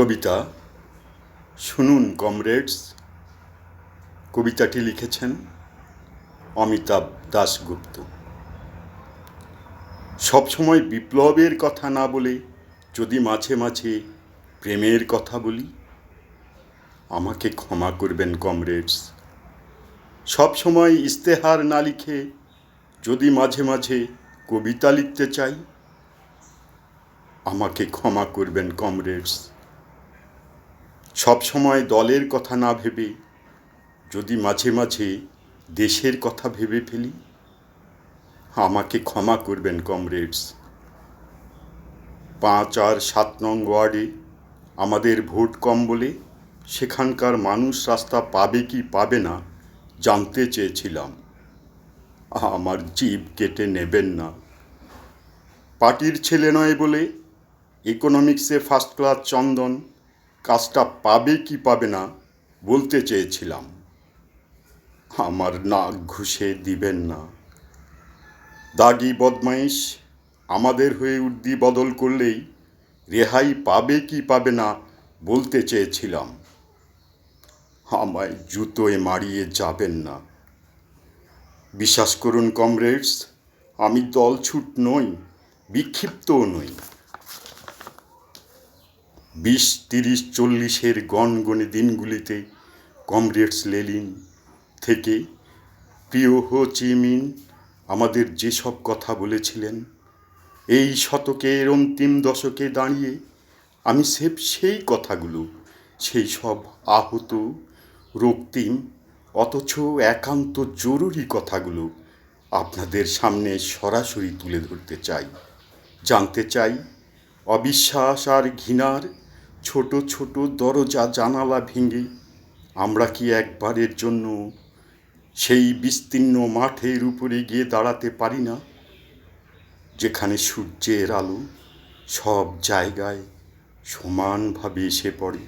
কবিতা, শুনুন কমরেডস। কবিতাটি লিখেছেন অমিতাভ দাশগুপ্ত। সবসময় বিপ্লবের কথা না বলে, যদি মাঝে মাঝে প্রেমের কথা বলি, আমাকে ক্ষমা করবেন কমরেডস। সবসময় ইস্তেহার না লিখে, যদি মাঝে মাঝে কবিতা লিখতে চাই, আমাকে ক্ষমা করবেন কমরেডস। সবসময় দলের কথা না ভেবে, যদি মাঝে মাঝে দেশের কথা ভেবে ফেলি, আমাকে ক্ষমা করবেন কমরেডস। পাঁচ আর সাত নং ওয়ার্ডে আমাদের ভোট কম বলে সেখানকার মানুষ রাস্তা পাবে কি পাবে না জানতে চেয়েছিলাম। আমার জীব কেটে নেবেন না। পার্টির ছেলে নয় বলে ইকোনমিক্সে ফার্স্ট ক্লাস চন্দন কাজটা পাবে কি পাবে না বলতে চেয়েছিলাম। আমার নাক ঘুষে দিবেন না। দাগি বদমাইশ আমাদের হয়ে উর্দি বদল করলেই রেহাই পাবে কি পাবে না বলতে চেয়েছিলাম। আমায় জুতোয় মারিয়ে যাবেন না। বিশ্বাস করুন, কমরেডস, আমি দলছুট নই, বিক্ষিপ্তও নই। বিশ, তিরিশ, চল্লিশের গনগনে দিনগুলিতে কমরেডস লেলিন থেকে প্রিয় হো চিমিন আমাদের যেসব কথা বলেছিলেন, এই শতকের অন্তিম দশকে দাঁড়িয়ে আমি সেব সেই কথাগুলো, সেই সব আহত, রক্তিম, অথচ একান্ত জরুরি কথাগুলো আপনাদের সামনে সরাসরি তুলে ধরতে চাই। জানতে চাই অবিশ্বাস আর ঘৃণার ছোট ছোট দরজা জানালা ভেঙে আমরা কি একবারের জন্য সেই বিস্তীর্ণ মাঠের উপরে গিয়ে দাঁড়াতে পারি না? যেখানে সূর্যের আলো সব জায়গায় সমানভাবে এসে পড়ে।